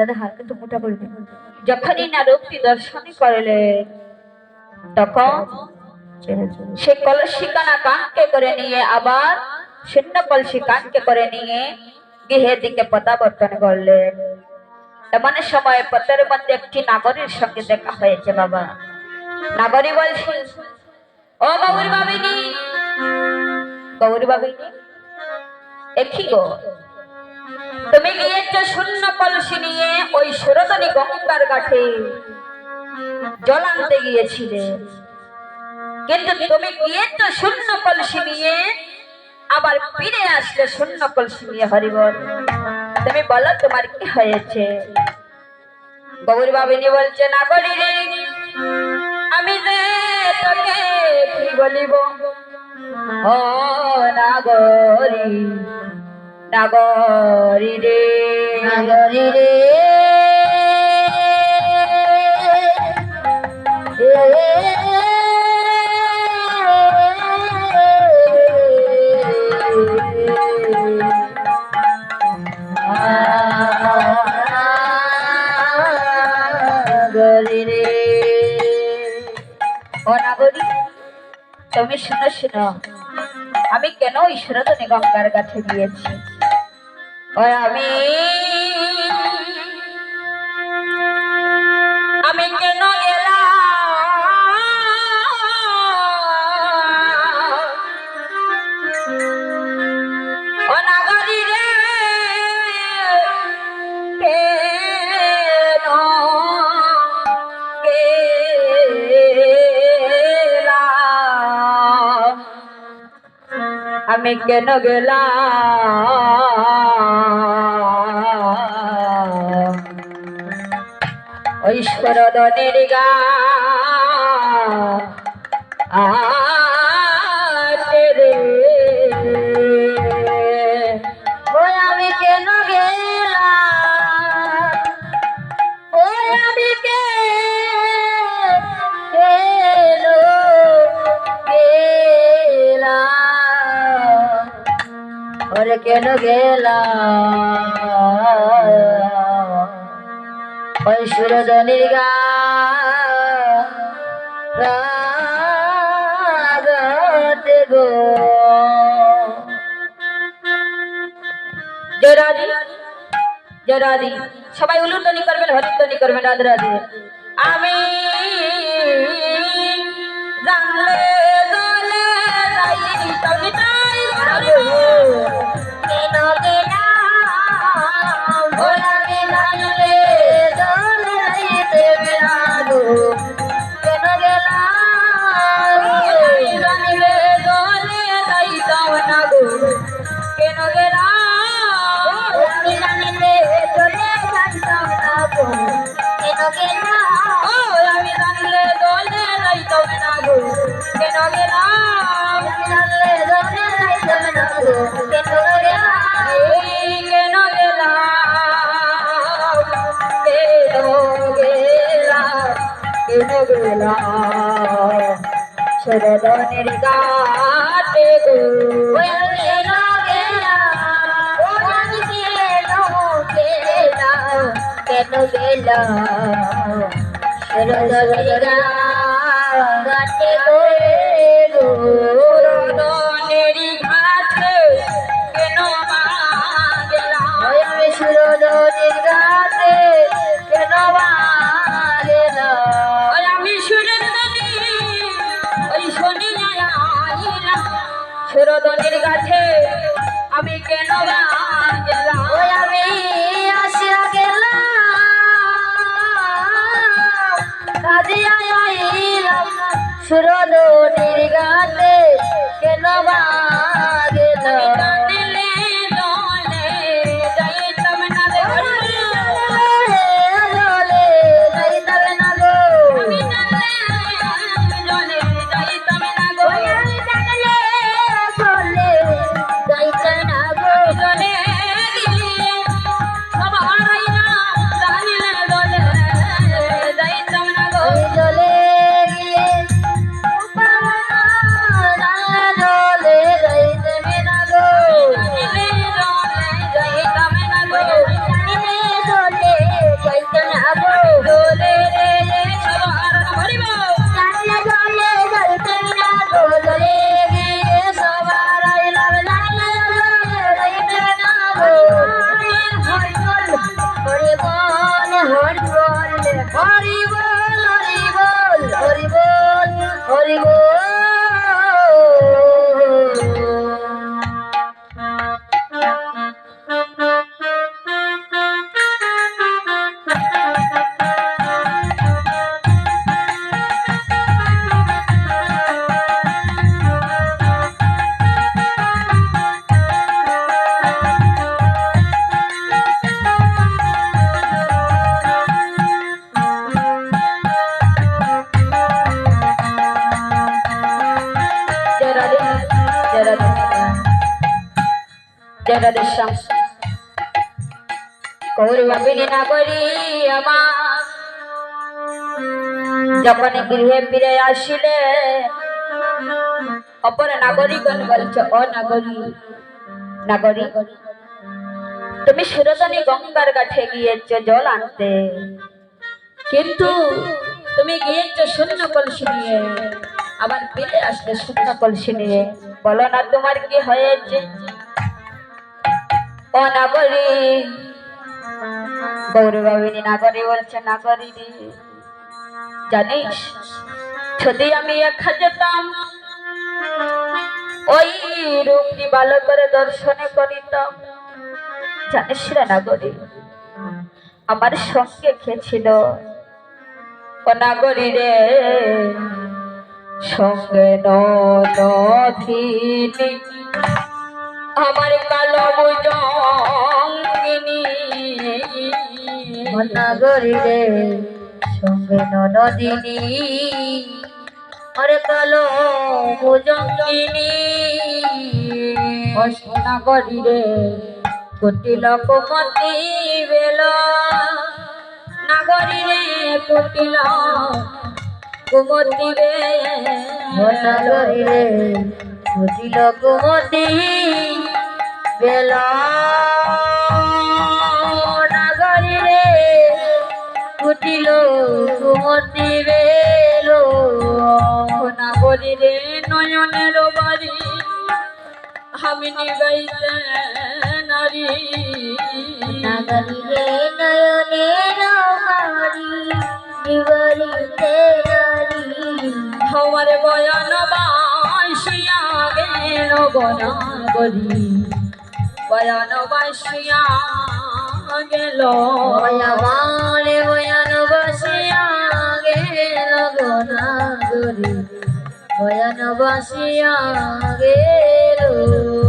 দাদা হালকা তো মোটা করে দিন যখনই না রূপটি দর্শন করলে, তখন সে কলসিকানা কানকে করে নিয়ে আবার শূন্য কলসি কানকে করে নিয়ে গৃহের দিকে প্রত্যাবর্তন করলেন এমন সময় পথের মধ্যে একটি নাগরীর সঙ্গে দেখা হয়েছে বাবা। নাগরী বলছে, ও গৌরী বাবিনী গৌরী বাবিনী একই গো? তুমি গিয়েছ শূন্য কলসি নিয়ে ওই সুরতনী গঙ্গার ঘাটে জল আনতে গিয়েছিলে। কিন্তু তুমি গিয়েছো শূন্য কলসি নিয়ে আবার ফিরে আসলে শূন্য কলসি নিয়ে, হরিবল। তুমি বলো তোমার কি হয়েছে? গৌরী বাবিনী বলছে, না করি রে আমি যে তোকে কি বলিব? ও নাগরি নাগরি রে। নাগরি রে। তুমি শুনো শুনো। আমি কেন ঈশ্বরতনে গঙ্গার কাছে গিয়েছি? আমি। আমি রে কেন আমি কেন গেলাম? ঐশ্বর দনের রে। ওই আমি কেন গেলাম? ওই আমি কে গেলাম? ওরে কেন গেলাম? ওই সুরধনির গা। রাগতে গো জয় রাধে। জয় সবাই উলুধ্বনি করবেন, হরিধ্বনি করবেন রাধে। আমি গেলাম শরদনের গাতে গো। কেন গেলাম শরদরা গাতে সুরদনের গাছে আমি কেন গেলাম? আমি আসিয়া গেলাম। কাজিয়া আইলাম সুরদরির গাতে কেন গেলাম? রাধে শ্যাম কৌরবাবিনী নাগরী আমার। যখন গৃহে ফিরে আসিলে, অপর নাগরিকগণ বলছে, ও নাগরী নাগরী, তুমি সুরতনী গঙ্গার কাছে গিয়েছ জল আনতে। কিন্তু তুমি গিয়েছ শূন্য কলসি নিয়ে। আবার ফিরে আসলে শূন্য কলসি নিয়ে। বলো না তোমার কি হয়েছে? ও গৌরবাবিনী নাগরী বলছে নাগরী জানিস, যদি আমি একা যেতাম ওই রূপটি ভালো করে দর্শনে করিতাম, জানিস রে নাগরী, আমার সঙ্গে খেছিল ও নাগরী রে, সঙ্গে নথিনি আমার কালো মুজঙ্গিনী নাগরী রে সঙ্গে নদিনী আরে কালো মুজঙ্গিনী নাগরী রে কোটি লোকমতি বেল। নাগরী রে কোটি কুমতি বে নাগরী রে বুঝিল কুমতি বেলা নাগরী রে কুটিল কুমতি বেলো নাগরী নয়নের বাড়ি আমি নিবাইতে নারী। নাগরী রে নয়নের হারি নিবরিতে নারী। আমার বয়ান বাসিয়া গেল গনাগরি বয়ান বাসিয়া গেল। বয়ামালে বয়ান বাসিয়া গেল গোনা গরি বয়ান বাসিয়া গেল।